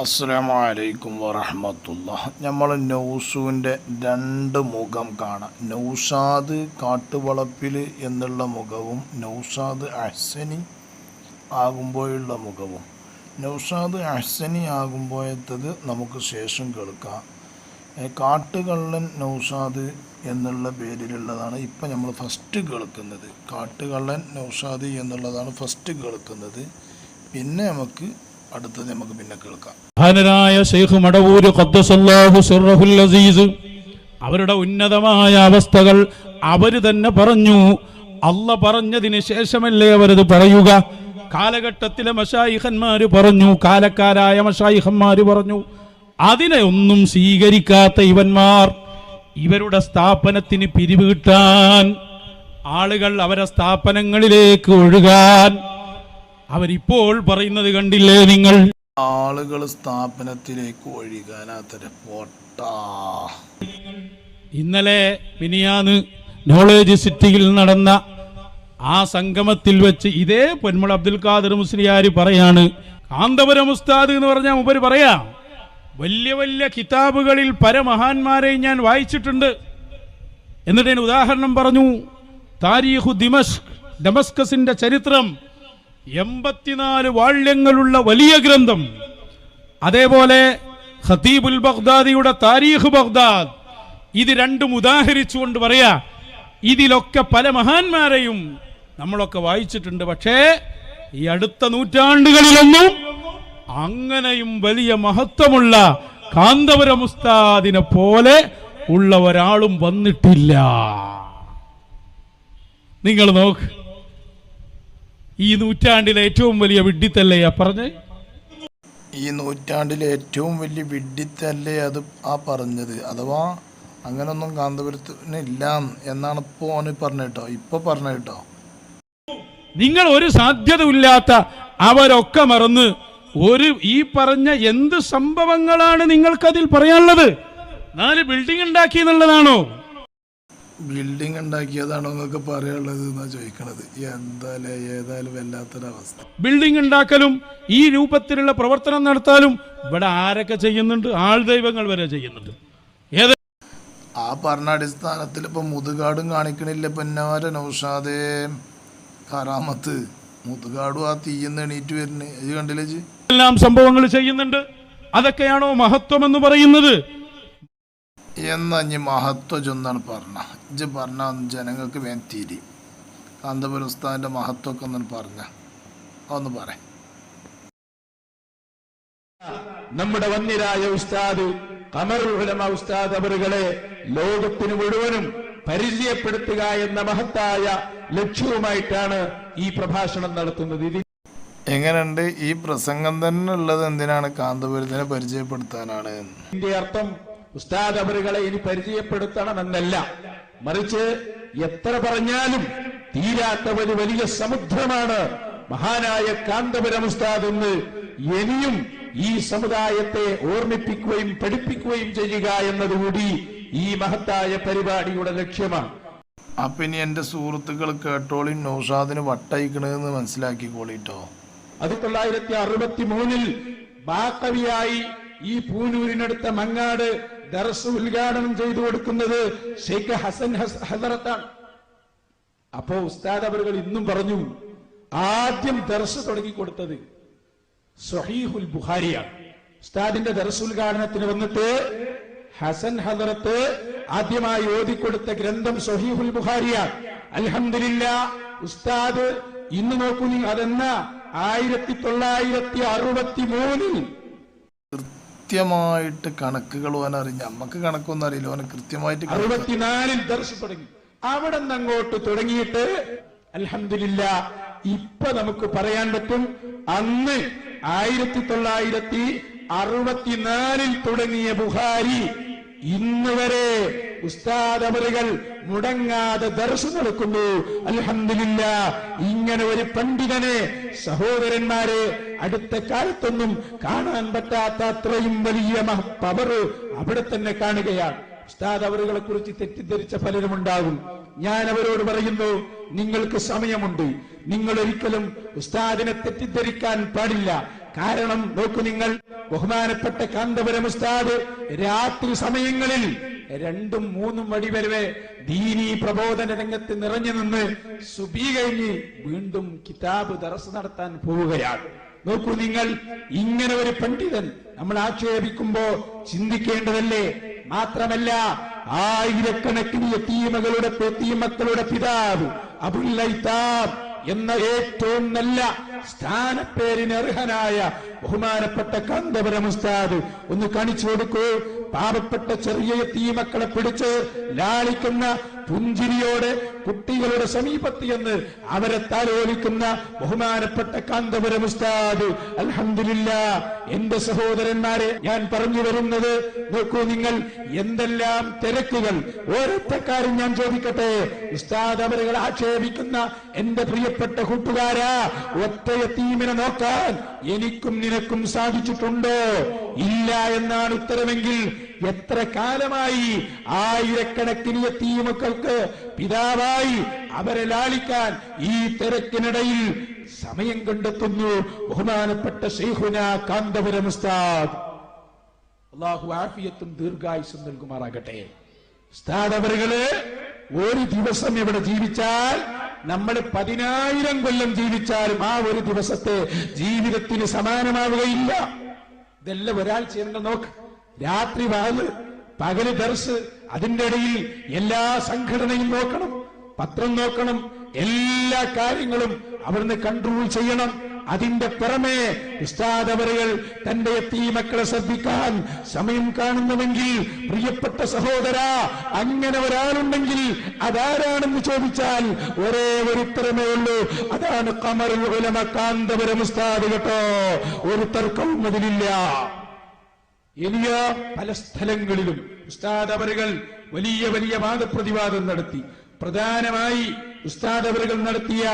അസ്സലാമു അലൈക്കും വറഹമത്തുള്ള. നമ്മൾ നൗസുവിന്റെ രണ്ട് മുഖം കാണാം. നൗഷാദ് കാട്ടുവളപ്പിൽ എന്നുള്ള മുഖവും നൗഷാദ് അഹ്സനി ആകുമ്പോഴുള്ള മുഖവും. നൗഷാദ് അഹ്സനി ആകുമ്പോഴത്തത് നമുക്ക് ശേഷം കേൾക്കാം. കാട്ടുകള്ളൻ നൗഷാദ് എന്നുള്ള പേരിലുള്ളതാണ് ഇപ്പം നമ്മൾ ഫസ്റ്റ് കേൾക്കുന്നത്. കാട്ടുകള്ളൻ നൗഷാദ് എന്നുള്ളതാണ് ഫസ്റ്റ് കേൾക്കുന്നത്. പിന്നെ നമുക്ക് അടുത്തത് നമുക്ക് പിന്നെ കേൾക്കാം. മഹാനരായ അസീസ്. അവരുടെ ഉന്നതമായ അവസ്ഥകൾ അവർ തന്നെ പറഞ്ഞു. അല്ല പറഞ്ഞതിന് ശേഷമല്ലേ അവരത് പറയുക? കാലഘട്ടത്തിലെ മഷായിഹന്മാര് പറഞ്ഞു കാലക്കാരായ മഷായിഹന്മാര് പറഞ്ഞു അതിനെ ഒന്നും സ്വീകരിക്കാത്ത ഇവന്മാർ ഇവരുടെ സ്ഥാപനത്തിന് പിരിവ് കിട്ടാൻ ആളുകൾ അവരെ സ്ഥാപനങ്ങളിലേക്ക് ഒഴുകാൻ അവരിപ്പോൾ പറയുന്നത് കണ്ടില്ലേ നിങ്ങൾ? ആളുകൾ സ്ഥാപനത്തിലേക്ക് ഒഴുകാനാത്തര പോട്ടാ ഇന്നലെ മിനിയാന്ന് നോളേജ് സിറ്റിയിൽ നടന്ന ആ സംഗമത്തിൽ വെച്ച് ഇതേ പൊന്മുള അബ്ദുൽ ഖാദർ മുസ്ലിയാർ പറയാണ് കാന്തപുരം ഉസ്താദ് എന്ന് പറഞ്ഞാൽ മുമ്പ് പറയാം വലിയ വലിയ കിതാബുകളിൽ പരമഹാന്മാരെ ഞാൻ വായിച്ചിട്ടുണ്ട്. എന്നിട്ട് ഞാൻ ഉദാഹരണം പറഞ്ഞു താരീഖു ദിമഷ് ഡമസ്കസിന്റെ ചരിത്രം എൺപത്തിനാല് വാള്യങ്ങളുള്ള വലിയ ഗ്രന്ഥം. അതേപോലെ ഖതീബുൽ ബഗ്ദാദിയുടെ താരീഖ് ബഗ്ദാദ്. ഇത് രണ്ടും ഉദാഹരിച്ചുകൊണ്ട് പറയാ ഇതിലൊക്കെ പല മഹാന്മാരെയും നമ്മളൊക്കെ വായിച്ചിട്ടുണ്ട്. പക്ഷേ ഈ അടുത്ത നൂറ്റാണ്ടുകളിലൊന്നും അങ്ങനെയും വലിയ മഹത്വമുള്ള കാന്തപുരം മുസ്താദിനെ പോലെ ഉള്ള ഒരാളും വന്നിട്ടില്ല. നിങ്ങൾ നോക്ക്. ഈ നൂറ്റാണ്ടിലെ ഏറ്റവും വലിയ വിഡ്ഢിത്തല്ലേ ആ പറഞ്ഞേ? ഈ നൂറ്റാണ്ടിലെ ഏറ്റവും വലിയ വിഡ്ഢിത്തല്ലേ അത് ആ പറഞ്ഞത്. അഥവാ അങ്ങനൊന്നും കാന്തപുരത്തിന് ഇല്ല എന്നാണ് ഇപ്പോ ഓന് പറഞ്ഞ കേട്ടോ. ഇപ്പൊ പറഞ്ഞ കേട്ടോ. നിങ്ങൾ ഒരു സാധ്യതയില്ലാത്ത അവരൊക്കെ മറന്ന് ഒരു ഈ പറഞ്ഞ എന്ത് സംഭവങ്ങളാണ് നിങ്ങൾക്കതിൽ പറയാനുള്ളത്? നാല് ബിൽഡിംഗ് ഉണ്ടാക്കി എന്നുള്ളതാണോ? ബിൽഡിംഗ് ഉണ്ടാക്കിയതാണോ എന്നൊക്കെ പറയാനുള്ളത് എന്നാ ചോദിക്കണത്. എന്തായാലും ഏതായാലും വല്ലാത്തൊരവസ്ഥ. ബിൽഡിംഗ് ഉണ്ടാക്കലും ഈ രൂപത്തിലുള്ള പ്രവർത്തനം നടത്താലും ഇവിടെ ആരൊക്കെ ചെയ്യുന്നുണ്ട്? ആൾ ദൈവങ്ങൾ വരെ ചെയ്യുന്നുണ്ട്. ഏത് ആ പറഞ്ഞ അടിസ്ഥാനത്തിൽ ഇപ്പം മുതുകാടും കാണിക്കണില്ല പൊന്നാര നൗഷാദേ. കറാമത്ത്. മുതുകാടും ആ തീയെന്ന് എണീറ്റ് വരുന്നത് ഇത് കണ്ടില്ലേ എല്ലാം സംഭവങ്ങൾ ചെയ്യുന്നുണ്ട്. അതൊക്കെയാണോ മഹത്വം എന്ന് പറയുന്നത്? എന്നാ മഹത്വം ചൊന്നാണ് പറഞ്ഞ. ഇജ് പറഞ്ഞ ജനങ്ങൾക്ക് വേൻ തീരി. കാന്തപുരം ഉസ്താദിന്റെ മഹത്വമൊക്കെ ഒന്നും പറഞ്ഞ. ഒന്ന് പറ. നമ്മുടെ വന്നിരായ ഉസ്താദ് കമറുൽ ഉസ്താദ് അവറുകളെ ലോകത്തിന് മുഴുവനും പരിചയപ്പെടുത്തുക എന്ന മഹത്തായ ലക്ഷ്യവുമായിട്ടാണ് ഈ പ്രഭാഷണം നടത്തുന്നത്. ഇതിൽ എങ്ങനെയുണ്ട്? ഈ പ്രസംഗം തന്നെ ഉള്ളത് എന്തിനാണ്? കാന്തപുരത്തിനെ പരിചയപ്പെടുത്താനാണ്. ഇതിന്റെ അർത്ഥം ഉസ്താദ് അവരുകളെ ഇനി പരിചയപ്പെടുത്തണമെന്നല്ല. മറിച്ച് എത്ര പറഞ്ഞാലും തീരാത്ത ഒരു വലിയ സമുദ്രമാണ്. മഹാനായ കാന്തപുരം ഉസ്താദ് എന്ന് ഇനിയും ഈ സമുദായത്തെ ഓർമ്മിപ്പിക്കുകയും പഠിപ്പിക്കുകയും ചെയ്യുക എന്നതുകൂടി ഈ മഹത്തായ പരിപാടിയുടെ ലക്ഷ്യമാണ്. അപ്പൊ ഇനി എന്റെ സുഹൃത്തുക്കൾ കേട്ടോളി നൌഷാദിന് വട്ടയിക്കണെന്ന് മനസ്സിലാക്കിക്കോളിട്ടോ. ആയിരത്തി തൊള്ളായിരത്തി അറുപത്തി മൂന്നിൽ ബാക്കവിയായി ഈ പൂനൂരിനടുത്ത മങ്ങാട് ദർസ് ഉദ്ഘാടനം ചെയ്തു കൊടുക്കുന്നത് ഷെയ്ഖ് ഹസൻ ഹസ്- ഹസറത്താണ്. അപ്പോ ഉസ്താദ് അവർ ഇന്നും പറഞ്ഞു ആദ്യം ദർസ് തുടങ്ങി കൊടുത്തത് സഹീഹുൽ ബുഹാരിയാണ് ഉസ്താദിന്റെ ദർസ് ഉദ്ഘാടനത്തിന് വന്നിട്ട് ഹസൻ ഹദറത്ത് ആദ്യമായി ഓതിക്കൊടുത്ത ഗ്രന്ഥം സഹീഹുൽ ബുഹാരിയാണ് അൽഹംദുലില്ല ഉസ്താദ് ഇന്ന് നോക്കൂ നീ അതെന്ന? ആയിരത്തി തൊള്ളായിരത്തി അറുപത്തി മൂന്നിൽ കൃത്യമായിട്ട് കണക്കുകൾ ഓൻ നമ്മക്ക് കണക്കൊന്നും അറിയില്ല. ഓന് കൃത്യമായിട്ട് അറുപത്തിനാലിൽ ദർശ അവിടെ നിന്ന് അങ്ങോട്ട് തുടങ്ങിയിട്ട് അലഹമില്ല ഇപ്പൊ നമുക്ക് പറയാൻ പറ്റും അന്ന് ആയിരത്തി തൊള്ളായിരത്തി അറുപത്തിനാലിൽ തുടങ്ങിയ ബുഹാരി ഇന്ന് വരെ ഉസ്താദ് അവറുകൾ മുടങ്ങാതെ ദർശനം നടക്കുന്നു അലഹമില്ല ഇങ്ങനെ ഒരു പണ്ഡിതനെ സഹോദരന്മാരെ അടുത്ത കാലത്തൊന്നും കാണാൻ പറ്റാത്ത അത്രയും വലിയ പവർ അവിടെ തന്നെ കാണുകയാണ്. ഉസ്താദ് അവരുകളെ കുറിച്ച് തെറ്റിദ്ധരിച്ച പലരും ഉണ്ടാകും. ഞാൻ അവരോട് പറയുന്നു നിങ്ങൾക്ക് സമയമുണ്ട്. നിങ്ങൾ ഒരിക്കലും ഉസ്താദിനെ തെറ്റിദ്ധരിക്കാൻ പാടില്ല. കാരണം നോക്കൂ നിങ്ങൾ ബഹുമാനപ്പെട്ട കാന്തപുരം ഉസ്താദ് രാത്രി സമയങ്ങളിൽ രണ്ടും മൂന്നും വഴി വരവെ ദീനീ പ്രബോധന രംഗത്ത് നിറഞ്ഞു നിന്ന് സുബി കഴിഞ്ഞ് വീണ്ടും കിതാബ് ദറസ് നടത്താൻ പോവുകയാണ്. നോക്കൂ നിങ്ങൾ ഇങ്ങനെ ഒരു പണ്ഡിതൻ നമ്മൾ ആക്ഷേപിക്കുമ്പോ ചിന്തിക്കേണ്ടതല്ലേ? മാത്രമല്ല ആയിരക്കണക്കിന് യത്തീമകളുടെ യത്തീമക്കളുടെ പിതാവ് അബുൽ എന്ന ഏറ്റവും നല്ല സ്ഥാനപ്പേരിന് അർഹനായ ബഹുമാനപ്പെട്ട കാന്തപുരം ഉസ്താദ് ഒന്ന് കാണിച്ചു കൊടുക്കൂ. പാവപ്പെട്ട ചെറിയ തീമക്കളെ പിടിച്ച് ലാളിക്കുന്ന പുഞ്ചിരിയോടെ കുട്ടികളുടെ സമീപത്ത് എന്ന് അവരെ താലോലിക്കുന്ന ബഹുമാനപ്പെട്ട കാന്തപുരം ഉസ്താദ് അലഹമില്ല എന്റെ സഹോദരന്മാരെ ഞാൻ പറഞ്ഞു വരുന്നത് നോക്കൂ നിങ്ങൾ എന്തെല്ലാം തിരക്കുകൾ. ഓരോരുത്ത ഞാൻ ചോദിക്കട്ടെ. ഉസ്താദ് അവരുകൾ ആക്ഷേപിക്കുന്ന എന്റെ പ്രിയപ്പെട്ട കൂട്ടുകാരാ ഒറ്റയത്തീമിനെ നോക്കാൻ എനിക്കും നിനക്കും സാധിച്ചിട്ടുണ്ടോ? ഇല്ല എന്നാണ് ഉത്തരമെങ്കിൽ എത്ര കാലമായി ആയിരക്കണക്കിന് എത്തിയുമക്കൾക്ക് പിതാവായി അവരെ ലാളിക്കാൻ ഈ തിരക്കിനിടയിൽ സമയം കണ്ടെത്തുന്നു ബഹുമാനപ്പെട്ട ശ്രീഹുന കാന്തപുരം ഉസ്താദ്. അള്ളാഹു ആഫിയത്തും ദീർഘായുസും നൽകുമാറാകട്ടെ. ഉസ്താദ് അവരുകൾ ഒരു ദിവസം ഇവിടെ ജീവിച്ചാൽ നമ്മൾ പതിനായിരം കൊല്ലം ജീവിച്ചാലും ആ ഒരു ദിവസത്തെ ജീവിതത്തിന് സമാനമാവുകയില്ല. ഇതെല്ലാം ഒരാൾ ചെയ്യുന്നത് നോക്ക്. രാത്രി വാത് പകൽ ദർസ് അതിന്റെ ഇടയിൽ എല്ലാ സംഘടനയും നോക്കണം പത്രം നോക്കണം എല്ലാ കാര്യങ്ങളും അവിടുന്ന് കൺട്രോൾ ചെയ്യണം. അതിന്റെ പുറമെ ഉസ്താദവറുകൾ തന്റെ എത്തി മക്കളെ ശ്രദ്ധിക്കാൻ സമയം കാണുന്നുവെങ്കിൽ പ്രിയപ്പെട്ട സഹോദര അങ്ങനെ ഒരാളുണ്ടെങ്കിൽ അതാരാണെന്ന് ചോദിച്ചാൽ ഒരേ ഒരു ഉത്തരമേ ഉള്ളൂ. അതാണ് കമറുൽ ഉലമ കാന്തപുരം ഉസ്താദ് കേട്ടോ. ഒരു തർക്കവും അതിലില്ല ഇനിയ പല സ്ഥലങ്ങളിലും ഉസ്താദ് അവരുകൾ വലിയ വലിയ വാദപ്രതിവാദം നടത്തി. പ്രധാനമായി ഉസ്താദ് അവരുകൾ നടത്തിയ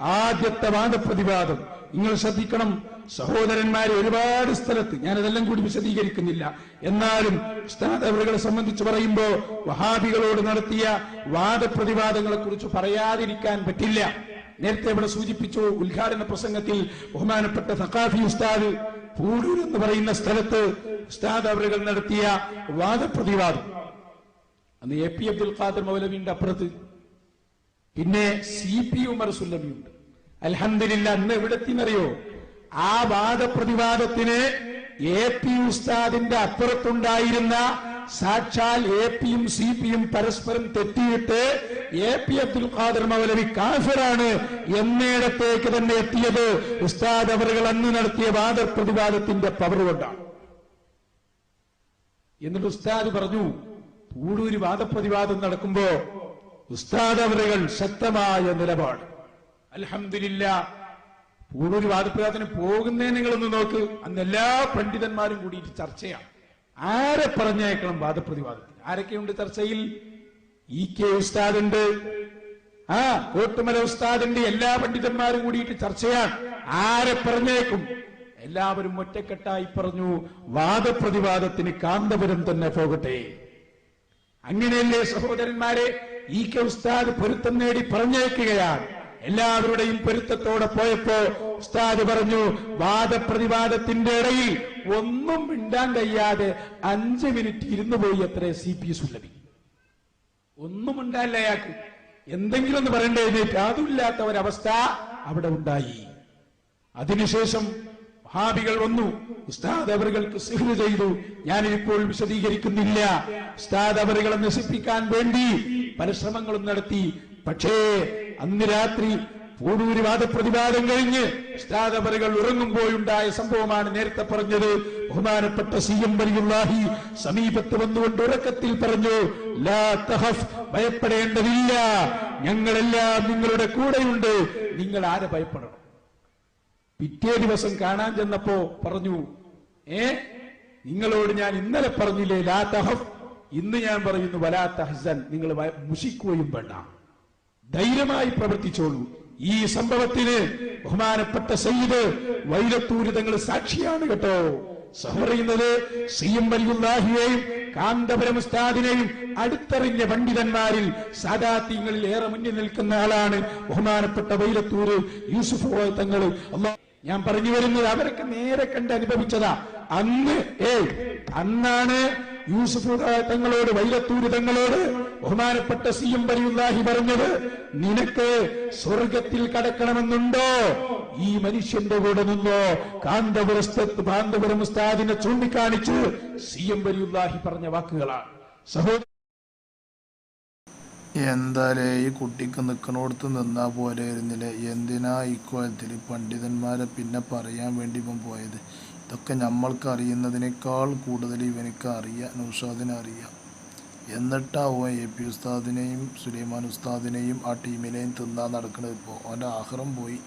ആദ്യത്തെ വാദപ്രതിവാദം. നിങ്ങൾ ശ്രദ്ധിക്കണം സഹോദരന്മാരെ ഒരുപാട് സ്ഥലത്ത് ഞാനതെല്ലാം കൂടി വിശദീകരിക്കുന്നില്ല. എന്നാലും ഉസ്താദ് അവരുകളെ സംബന്ധിച്ച് പറയുമ്പോൾ വഹാബികളോട് നടത്തിയ വാദപ്രതിവാദങ്ങളെ കുറിച്ച് പറയാതിരിക്കാൻ പറ്റില്ല. നേരത്തെ ഇവിടെ സൂചിപ്പിച്ചു ഉദ്ഘാടന പ്രസംഗത്തിൽ ബഹുമാനപ്പെട്ട സഖാഫി ഉസ്താദ് പൂരൂർ എന്ന് പറയുന്ന സ്ഥലത്ത് ഉസ്താദ് അവരുകൾ നടത്തിയ വാദപ്രതിവാദം. അന്ന് എ പി അബ്ദുൽ ഖാദർ മൗലവിന്റെ അപ്പുറത്ത് പിന്നെ സി പി ഉമർ സുല്ലമിയുണ്ട്. അൽഹന്ദില്ല അന്ന് എവിടെത്തിന്നറിയോ? ആ വാദപ്രതിവാദത്തിന് എ പി ഉസ്താദിന്റെ അപ്പുറത്തുണ്ടായിരുന്ന സാക്ഷാൽ എ പിയും സി പിയും പരസ്പരം തെറ്റിയിട്ട് എ പി അബ്ദുൽ ഖാദർ മൗലവി കാഫിറാണ് എന്നിടത്തേക്ക് തന്നെ എത്തിയത്. ഉസ്താദ് അവറുകൾ അന്ന് നടത്തിയ വാദപ്രതിവാദത്തിന്റെ പവർ കൊണ്ടാണ്. എന്നിട്ട് ഉസ്താദ് പറഞ്ഞു പൂടൂര് വാദപ്രതിവാദം നടക്കുമ്പോ ഉസ്താദ് അവരുകൾ ശക്തമായ നിലപാട്. അലഹമില്ല പൂടൂര് വാദപ്രതിവാദത്തിന് പോകുന്നേ നിങ്ങളൊന്ന് നോക്ക്. അന്ന് എല്ലാ പണ്ഡിതന്മാരും കൂടിയിട്ട് ചർച്ചയാണ്. ആരെ പറഞ്ഞേക്കണം വാദപ്രതിവാദത്തിന്? ആരൊക്കെയുണ്ട് ചർച്ചയിൽ? ഇ കെ ഉസ്താദുണ്ട്. ആ കോട്ടുമല ഉസ്താദിന്റെ എല്ലാ പണ്ഡിതന്മാരും കൂടിയിട്ട് ചർച്ചയാണ്. ആരെ പറഞ്ഞേക്കും എല്ലാവരും ഒറ്റക്കെട്ടായി പറഞ്ഞു വാദപ്രതിവാദത്തിന് കാന്തപുരം തന്നെ പോകട്ടെ. അങ്ങനെയല്ലേ സഹോദരന്മാരെ ഈ കെ ഉസ്താദ് പൊരുത്തം നേടി പറഞ്ഞേക്കുകയാണ് എല്ലാവരുടെയും പൊരുത്തത്തോടെ പോയപ്പോ ഉസ്താദ് പറഞ്ഞു വാദപ്രതിവാദത്തിന്റെ ഇടയിൽ ഒന്നും മിണ്ടാൻ കഴിയാതെ അഞ്ച് മിനിറ്റ് ഇരുന്നു പോയി അത്ര സി പി ഉള്ളവി. ഒന്നും ഉണ്ടായില്ല അയാൾക്ക്. എന്തെങ്കിലും ഒന്ന് പറയേണ്ടത് അതുമില്ലാത്ത ഒരവസ്ഥ അവിടെ ഉണ്ടായി. അതിനുശേഷം വഹാബികൾ വന്നു. ഉസ്താദ് അവറുകൾക്ക് സിഹ്ർ ചെയ്തു. ഞാനിപ്പോൾ വിശദീകരിക്കുന്നില്ല. ഉസ്താദ് അവറുകളെ നശിപ്പിക്കാൻ വേണ്ടി പരിശ്രമങ്ങളും നടത്തി. പക്ഷേ അന്ന് രാത്രി പൂടൂരി വാദപ്രതിവാദം കഴിഞ്ഞ് ഉസ്താദ് അവറുകൾ ഉറങ്ങുമ്പോഴുണ്ടായ സംഭവമാണ് നേരത്തെ പറഞ്ഞത്. ബഹുമാനപ്പെട്ട സി എം വലിയുള്ളാഹി സമീപത്ത് വന്നുകൊണ്ട് ഉറക്കത്തിൽ പറഞ്ഞു ലാ തഹഫ് ഭയപ്പെടേണ്ടതില്ല. ഞങ്ങളെല്ലാം നിങ്ങളുടെ കൂടെയുണ്ട്. നിങ്ങൾ ആരെ ഭയപ്പെടണം? പിറ്റേ ദിവസം കാണാൻ ചെന്നപ്പോ പറഞ്ഞു ഏ നിങ്ങളോട് ഞാൻ ഇന്നലെ പറഞ്ഞില്ലേ ലാ തഹഫ്? ഇന്ന് ഞാൻ പറയുന്നു വലാ തഹസൻ നിങ്ങൾ മുഷിക്കുകയും വേണ്ട. ധൈര്യമായി പ്രവർത്തിച്ചോളൂ. ഈ സംഭവത്തിന് ബഹുമാനപ്പെട്ട സയ്യിദ് വൈലത്തൂര് തങ്ങൾ സാക്ഷിയാണ് കേട്ടോ. സഹറിയുന്നത് സി എം വലിയുല്ലാഹിയെയും കാന്തപുരം ഉസ്താദിനെയും അടുത്തറിഞ്ഞ പണ്ഡിതന്മാരിൽ സാദാത്യങ്ങളിൽ ഏറെ മുന്നിൽ നിൽക്കുന്ന ആളാണ് ബഹുമാനപ്പെട്ട വൈലത്തൂര് യൂസുഫ് തങ്ങൾ ഞാൻ പറഞ്ഞു വരുന്നത് അവരൊക്കെ നേരെ കണ്ട് അനുഭവിച്ചതാ. അന്ന് ഏ അന്നാണ് യൂസുഫ് തങ്ങളോട് വൈലത്തൂര് തങ്ങളോട് ബഹുമാനപ്പെട്ട സി എം ബലിയുല്ലാഹി പറഞ്ഞത് നിനക്ക് സ്വർഗത്തിൽ കടക്കണമെന്നുണ്ടോ? ഈ മനുഷ്യന്റെ കൂടെ നിന്നോ? കാന്തപുരസ്ഥത്ത് കാന്തപുരം ഉസ്താദിനെ ചൂണ്ടിക്കാണിച്ച് സി എം ബലിയുല്ലാഹി പറഞ്ഞ വാക്കുകളാണ്. സഹോദര എന്താലേ ഈ കുട്ടിക്ക് നിൽക്കണോടത്ത് നിന്നാ പോരായിരുന്നില്ലേ എന്തിനാ ഇക്കോലത്തിൽ പണ്ഡിതന്മാരെ പിന്നെ പറയാൻ വേണ്ടി ഇപ്പം പോയത്? ഇതൊക്കെ നമ്മൾക്ക് അറിയുന്നതിനേക്കാൾ കൂടുതൽ ഇവനക്ക് അറിയാം നൗഷാദിനെ അറിയാം. എന്നിട്ടാവും എ പി ഉസ്താദിനെയും സുലൈമാൻ ഉസ്താദിനെയും ആ ടീമിനെയും തിന്നാൻ നടക്കുന്നത് ഇപ്പോൾ അവന്റെ ആഹ്റം പോയി.